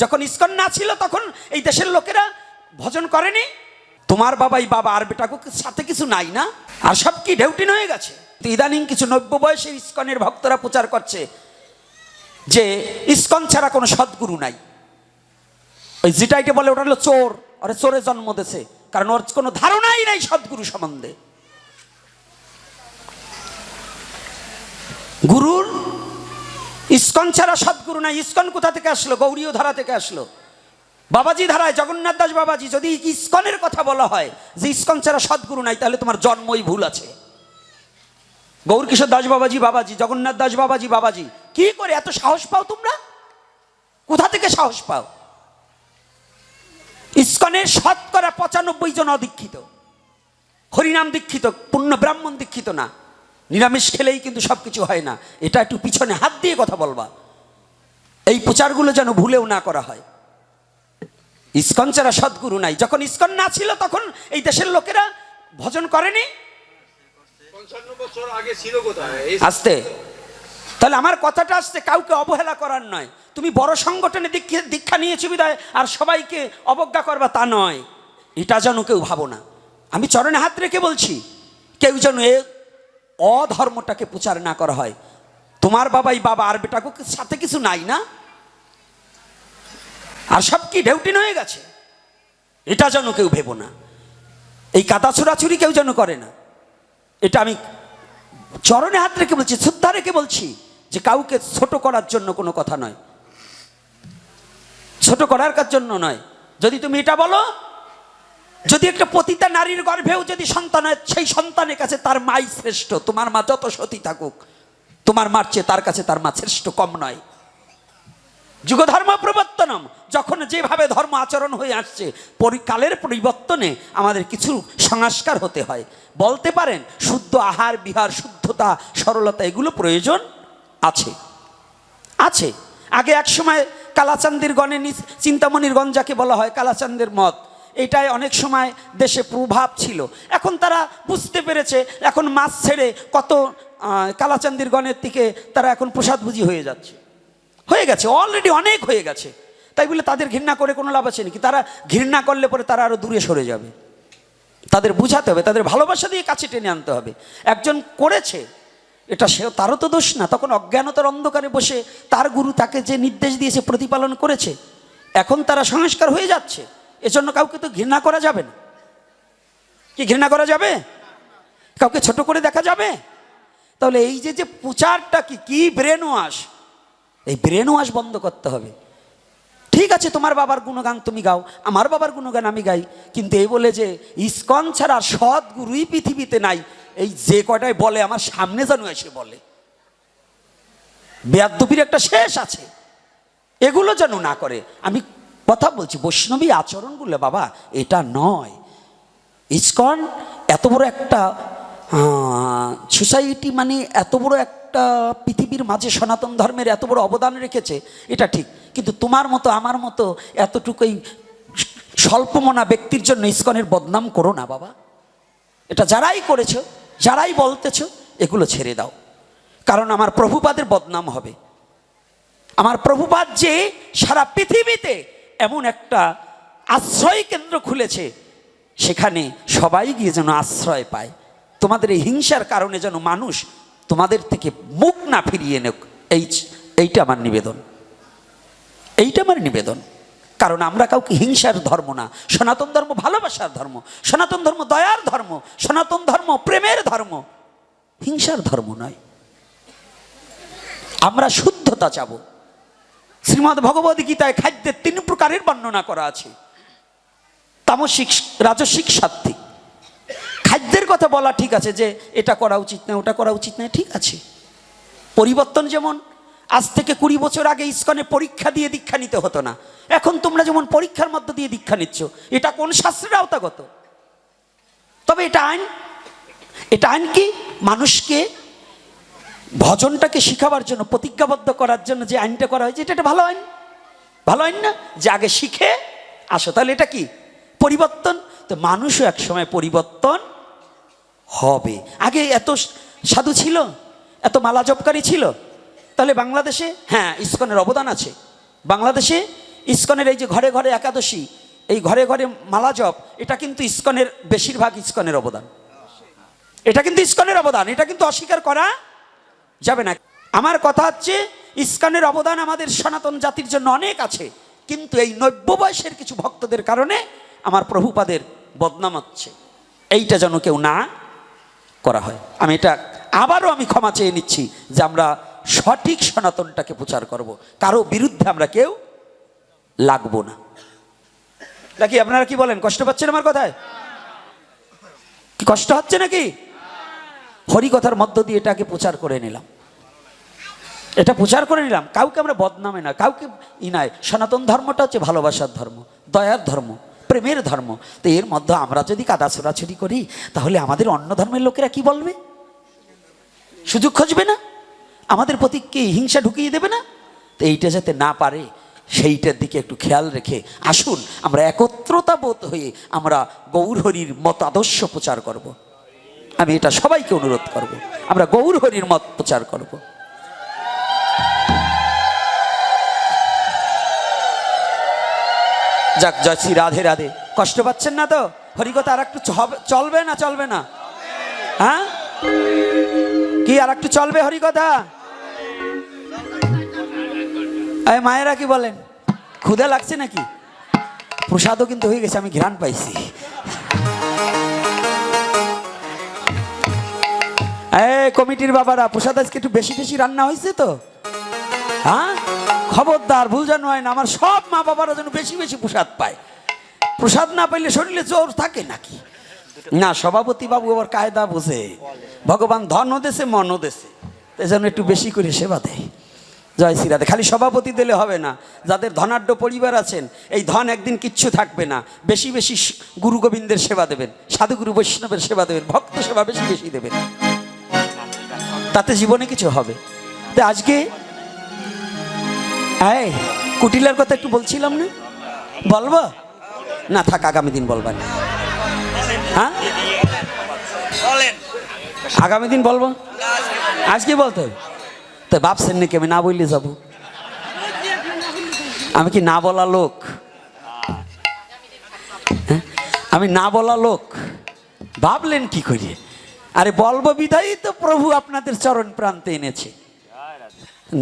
যখন ইস্কন না ছিল, তখন এই দেশের লোকেরা ভজন করেনি। তোমার বাবাই বাবা আর বেটাকে সাথে কিছু নাই না? আর সব কি ঢেউটিন হয়ে গেছে? ইদানিং কিছু নব্য বয়সের ইস্কনের ভক্তরা প্রচার করছে যে ইস্কন ছাড়া কোনো সদ্গুরু নাই। ওই যেটাইকে বলে, ওটা হলো চোর। আরে, চোরে জন্ম দেছে কারণ ওর কোনো ধারণাই নাই সদ্গুরু সম্বন্ধে। গুরুর ইস্কন ছাড়া সদ্গুরু নাই। ইস্কন কোথা থেকে আসলো? গৌরীয় ধারা থেকে আসলো। বাবাজি ধারায় জগন্নাথ দাস বাবাজি, যদি ইস্কনের কথা বলা হয় যে ইস্কন ছাড়া সদ্গুরু নাই, তাহলে তোমার জন্মই ভুল আছে। গৌরকিশোর দাস বাবাজি বাবাজি, জগন্নাথ দাস বাবাজি বাবাজি। কি করে? এত সাহস পাও তোমরা? কোথা থেকে সাহস পাও? ইস্কনের শতকরা পঁচানব্বই জন অদীক্ষিত। হরিনাম দীক্ষিত পূর্ণ ব্রাহ্মণ দীক্ষিত না। নিরামিষ খেলেই কিন্তু সব কিছু হয় না। এটা একটু পিছনে হাত দিয়ে কথা বলবা। এই প্রচারগুলো যেন ভুলেও না করা হয়। ইস্কন ছাড়া সদ্গুরু নাই। যখন ইস্কন না ছিল তখন এই দেশের লোকেরা ভজন করেনি? আসতে। তাহলে আমার কথাটা আসছে কাউকে অবহেলা করার নয়। তুমি বড় সংগঠনে দীক্ষা দীক্ষা নিয়েছি বিদায় আর সবাইকে অবজ্ঞা করবা তা নয়। এটা যেন কেউ ভাবো না। আমি চরণে হাত রেখে বলছি কেউ যেন এ অধর্মটাকে প্রচার না করা হয়। তোমার বাবাই বাবা আর বেটাকে সাথে কিছু নাই না? আর সব কি ঢেউটিন হয়ে গেছে? এটা যেন কেউ ভেবো না। এই কাদা ছোড়াছুরি কেউ যেন করে না। এটা আমি চরণে হাত রেখে বলছি, শ্রদ্ধা রেখে বলছি যে কাউকে ছোট করার জন্য কোনো কথা নয়। ছোট করার কার জন্য নয়। যদি তুমি এটা বলো যদি একটা পতিতা নারীর গর্ভেও যদি সন্তান হয়, সেই সন্তানের কাছে তার মাই শ্রেষ্ঠ, তোমার মা যত সতী থাকুক, তোমার মার চেয়ে তার কাছে তার মা শ্রেষ্ঠ কম নয়। যুগধর্ম প্রবর্তনম, যখন যেভাবে ধর্ম আচরণ হয়ে আসছে পরিকালের পরিবর্তনে আমাদের কিছু সংস্কার হতে হয়। বলতে পারেন, শুদ্ধ আহার, বিহার, শুদ্ধতা, সরলতা, এগুলো প্রয়োজন আছে। আছে। আগে এক সময় কালাচান্দের গণে চিন্তামণির গণ যাকে বলা হয় কালাচান্দের মত এটাই অনেক সময় দেশে প্রভাব ছিল। এখন তারা বুঝতে পেরেছে, এখন মাছ ছেড়ে কত কালাচান্দির গণের দিকে তারা এখন প্রসাদভুজি হয়ে যাচ্ছে। হয়ে গেছে অলরেডি অনেক হয়ে গেছে। তাই বলে তাদের ঘৃণা করে কোনো লাভ আছে নাকি? তারা ঘৃণা করলে পরে তারা আরও দূরে সরে যাবে। তাদের বুঝাতে হবে, তাদের ভালোবাসা দিয়ে কাছে টেনে আনতে হবে। একজন করেছে, এটা সে তারও তো দোষ না। তখন অজ্ঞানতার অন্ধকারে বসে তার গুরু তাকে যে নির্দেশ দিয়েছে, প্রতিপালন করেছে, এখন তারা সংস্কার হয়ে যাচ্ছে। এজন্য কাউকে তো ঘৃণা করা যাবে না। কি ঘৃণা করা যাবে? কাউকে ছোট করে দেখা যাবে? তাহলে এই যে যে প্রচারটা কি কি ব্রেন ওয়াশ এই ব্রেন ওয়াশ বন্ধ করতে হবে। ঠিক আছে, তোমার বাবার গুণগান তুমি গাও, আমার বাবার গুণগান আমি গাই, কিন্তু এই বলে যে ইস্কন ছাড়া সৎ গুরুই পৃথিবীতে নাই, এই যে কটায় বলে আমার সামনে যেন এসে বলে। বেয়াদ্দপির একটা শেষ আছে। এগুলো যেন না করে। আমি কথা বলছি, বৈষ্ণবী আচরণ আচরণগুলো বাবা এটা নয়। ইস্কন, এত বড় একটা সোসাইটি মানে এত বড় একটা পৃথিবীর মাঝে সনাতন ধর্মের এত বড় অবদান রেখেছে, এটা ঠিক। কিন্তু তোমার মতো, আমার মতো এতটুকুই স্বল্পমনা ব্যক্তির জন্য ইস্কনের বদনাম করো না বাবা। এটা যারাই করেছ, যারাই বলতেছ, এগুলো ছেড়ে দাও। কারণ আমার প্রভুপাদের বদনাম হবে। আমার প্রভুপাদ যে সারা পৃথিবীতে এমন একটা আশ্রয় কেন্দ্র খুলেছে, সেখানে সবাই গিয়ে যেন আশ্রয় পায়। তোমাদের এই হিংসার কারণে যেন মানুষ তোমাদের থেকে মুখ না ফিরিয়ে নেক, এই এইটা আমার নিবেদন। এইটা আমার নিবেদন। কারণ আমরা কাউকে হিংসার ধর্ম না, সনাতন ধর্ম ভালোবাসার ধর্ম, সনাতন ধর্ম দয়ার ধর্ম, সনাতন ধর্ম প্রেমের ধর্ম। হিংসার ধর্ম নয়। আমরা শুদ্ধতা চাবো। শ্রীমৎ ভগবদ গীতায় খাদ্যের তিন প্রকারের বর্ণনা করা আছে। তামসিক, রাজসিক সাত্বিক খাদ্যের কথা বলা ঠিক আছে যে এটা করা উচিত না, ওটা করা উচিত না, ঠিক আছে। পরিবর্তন যেমন আজ থেকে কুড়ি বছর আগে ইস্কনে পরীক্ষা দিয়ে দীক্ষা নিতে হতো না, এখন তোমরা যেমন পরীক্ষার মধ্য দিয়ে দীক্ষা নিচ্ছ, এটা কোন শাস্ত্রের আওতাগত? তবে এটা আইন এটা আইন কি? মানুষকে ভজনটাকে শিখাবার জন্য, প্রতিজ্ঞাবদ্ধ করার জন্য যে আইনটা করা হয়েছে, এটা ভালো আইন। ভালো আইন না? যে আগে শিখে, আসো। তাহলে এটা কি? পরিবর্তন? তো মানুষও এক সময় পরিবর্তন হবে। আগে এত সাধু ছিল, এত মালা জপকারী ছিল। তাহলে বাংলাদেশে হ্যাঁ ইস্কনের অবদান আছে। বাংলাদেশে ইস্কনের এই যে ঘরে ঘরে একাদশী, এই ঘরে ঘরে মালা জপ, এটা কিন্তু ইস্কনের, বেশিরভাগ ইস্কনের অবদান। এটা কিন্তু ইস্কনের অবদান, এটা কিন্তু অস্বীকার করা যাবে না। আমার কথা হচ্ছে, ইস্কনের অবদান আমাদের সনাতন জাতির জন্য অনেক আছে, কিন্তু এই নব্য বয়সের কিছু ভক্তদের কারণে আমার প্রভুপাদের বদনাম হচ্ছে। এইটা যেন কেউ না করা হয়। আমি এটা আবারও আমি ক্ষমা চেয়ে নিচ্ছি যে আমরা সঠিক সনাতনটাকে প্রচার করব। কারও বিরুদ্ধে আমরা কেউ লাগবো না। নাকি আপনারা কি বলেন, কষ্ট পাচ্ছেন আমার কথায়? কষ্ট হচ্ছে নাকি? হরিকথার মধ্য দিয়ে এটাকে প্রচার করে নিলাম। এটা প্রচার করে নিলাম। কাউকে আমরা বদনামে না, কাউকে ই নয় সনাতন ধর্মটা হচ্ছে ভালোবাসার ধর্ম, দয়ার ধর্ম, প্রেমের ধর্ম। তো এর মধ্যে আমরা যদি কাদা ছোড়াছুরি করি, তাহলে আমাদের অন্য ধর্মের লোকেরা কি বলবে? সুযোগ খুঁজবে না? আমাদের প্রতি কি হিংসা ঢুকিয়ে দেবে না? তো এইটা যাতে না পারে, সেইটার দিকে একটু খেয়াল রেখে আসুন। আমরা একত্রতা বোধ হয়ে আমরা গৌরহরির মত আদর্শ প্রচার করব। আমি এটা সবাইকে অনুরোধ করব। আমরা গৌর হরির মত প্রচার করব। যাক, জয় শ্রী রাধে রাধে। কষ্ট পাচ্ছেন না তো? হরিকথা আর একটু চলবে না চলবে না? হ্যাঁ? কি আর একটু চলবে হরিকথা? মায়েরা কি বলেন? ক্ষুদে লাগছে নাকি? প্রসাদও কিন্তু হয়ে গেছে, আমি ঘ্রাণ পাইছি। কমিটির বাবারা, প্রসাদ আজকে একটু বেশি বেশি রান্না হয়েছে তো? হ্যাঁ? খবরদার, ভুল যেন হয় না, আমার সব মা বাবারা যেন বেশি বেশি প্রসাদ পায়। প্রসাদ না পাইলে শরীরে জোর থাকে নাকি? না, সভাপতি বাবু আবার কায়দা বোঝে। ভগবান ধনও দেশে মনও দেশে এই জন্য একটু বেশি করে সেবা দেয়। জয় শ্রীরাধে। খালি সভাপতি দিলে হবে না, যাদের ধনাঢ্য পরিবার আছেন, এই ধন একদিন কিচ্ছু থাকবে না। বেশি বেশি গুরু গোবিন্দের সেবা দেবেন, সাধুগুরু বৈষ্ণবের সেবা দেবেন, ভক্ত সেবা বেশি বেশি দেবেন। তাতে জীবনে কিছু হবে। তো আজকে, এই, কুটিলার কথা একটু বলছিলাম না? বলব? না, থাক, আগামী দিন বলবেন হ্যাঁ? আগামী দিন বলব? আজকে বলতে তো ভাবছেন নাকি আমি না বললে যাব। আমি কি না বলা লোক? হ্যাঁ? আমি না বলা লোক। ভাবলেন কি করে আরে বলব বিধাই তো প্রভু আপনাদের চরণ প্রান্তে এনেছে।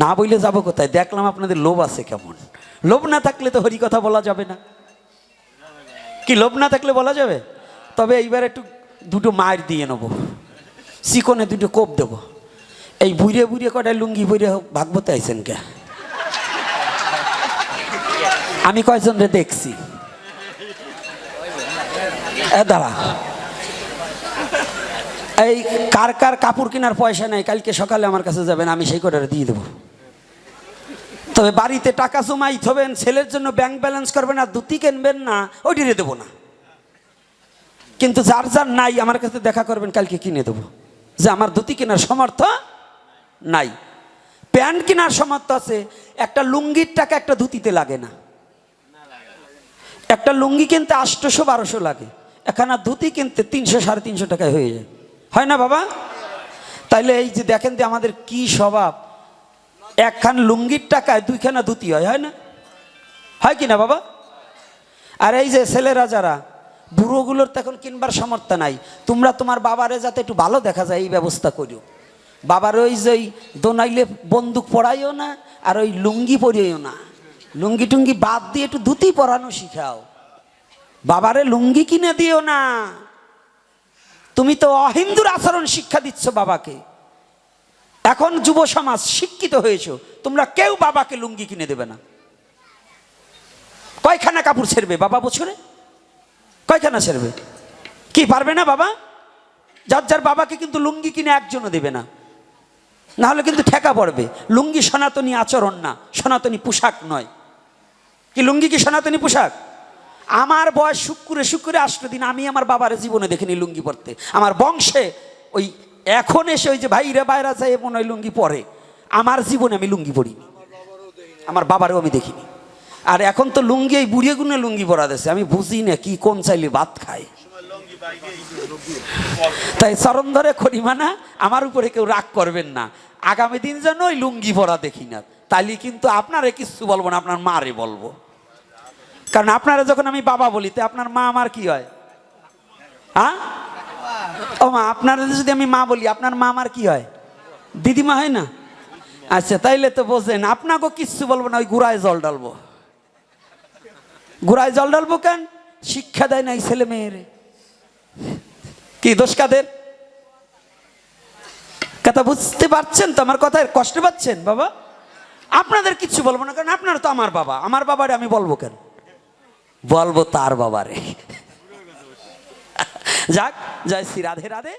না বইলে যাব কোথায়? দেখলাম আপনাদের লোভ আছে কেমন। লোভ না থাকলে তো হরি কথা বলা যাবে না। কি লোভ না থাকলে বলা যাবে? তবে এইবার একটু দুটো মায়ের দিয়ে নেব। চিকনে দুটো কোপ দেবো। এই বুড়ে বুড়ে কটায় লুঙ্গি বুড়ে ভাগবতে আইছেন কে? আমি কয়জন রে দেখছি দাঁড়া। এই কার কার কাপড় কেনার পয়সা নেই, কালকে সকালে আমার কাছে যাবেন, আমি সেই কটারে দিয়ে দেবো। তবে বাড়িতে টাকা জমাই থবেন ছেলের জন্য ব্যাংক ব্যালেন্স করবেন আর দুটি কিনবেন না, ওইটিরে দেবো না। কিন্তু যার যার নাই, আমার কাছে দেখা করবেন, কালকে কিনে দেবো। যে আমার ধুতি কেনার সমর্থ নাই। প্যান্ট কেনার সমর্থ আছে, একটা লুঙ্গির টাকা একটা ধুতিতে লাগে না। একটা লুঙ্গি কিনতে আটশোশো বারোশো লাগে এখানে ধুতি কিনতে তিনশো, সাড়ে তিনশো টাকায় হয়ে যায়। হয় না বাবা? তাইলে এই যে দেখেন যে আমাদের কি স্বভাব। একখান লুঙ্গির টাকায় দুইখানা ধুতি হয় হয় না? হয় কি না বাবা? আর এই যে ছেলেরা যারা, বুড়োগুলোর তো এখন কিনবার সামর্থ্য নাই। তোমরা তোমার বাবারে যাতে একটু ভালো দেখা যায়, এই ব্যবস্থা করিও। বাবার ওই যে দোনাইলে বন্দুক পড়াইও না, আর ওই লুঙ্গি পরিও না। লুঙ্গি টুঙ্গি বাদ দিয়ে একটু ধুতি পরানো শিখাও। বাবারে লুঙ্গি কিনে দিও না। তুমি তো অহিন্দুর আচরণ শিক্ষা দিচ্ছ বাবাকে। এখন যুব সমাজ শিক্ষিত হয়েছ, তোমরা কেউ বাবাকে লুঙ্গি কিনে দেবে না। কয়খানা কাপড় ছেড়বে বাবা বছরে? কয়খানা ছেড়বে? কি পারবে না বাবা? যার যার বাবাকে কিন্তু লুঙ্গি কিনে একজনও দেবে না। না হলে কিন্তু ঠেকা পড়বে। লুঙ্গি সনাতনী আচরণ না, সনাতনী পোশাক নয়। কি লুঙ্গি কি সনাতনী পোশাক? আমার বয়স শুক্রে শুক্রে আসলো দিন আমি আমার বাবার জীবনে দেখিনি লুঙ্গি পরতে। আমার বংশে ওই এখন এসে ওই যে ভাইরা বাইরা যায় মনে হয় লুঙ্গি পরে। আমার জীবনে আমি লুঙ্গি পরিনি। আমার বাবারও আমি দেখিনি। আর এখন তো লুঙ্গি, এই বুড়িয়ে গুনে লুঙ্গি পরা দিচ্ছে আমি বুঝি না কি কোন চাইলে ভাত খায়। তাই চরণ ধরে খড়িমানা আমার উপরে কেউ রাগ করবেন না। আগামী দিন যেন ওই লুঙ্গি পরা দেখি না। তাইলে কিন্তু আপনারে কিচ্ছু বলব না, আপনার মারে বলব। কারণ আপনারা যখন আমি বাবা বলি, তো আপনার মা আমার কি হয়? হ্যাঁ? ও মা, আপনারা যদি আমি মা বলি, আপনার মা আমার কি হয়? দিদিমা হয় না? আচ্ছা তাইলে তো বোঝেন, আপনাকেও কিচ্ছু বলব না, ওই গুড়ায় জল ডালবো গুড়ায় জল ডালবো কেন? শিক্ষা দেয় না এই ছেলে মেয়েরে। কি দোষ কাদের? কথা বুঝতে পারছেন তো আমার কথায়? কষ্ট পাচ্ছেন, বাবা? আপনাদের কিচ্ছু বলব না, কারণ আপনারা তো আমার বাবা। আমার বাবারে আমি বলব কেন? বলব তার বাবারে। যাক যাই শ্রী রাধে রাধে।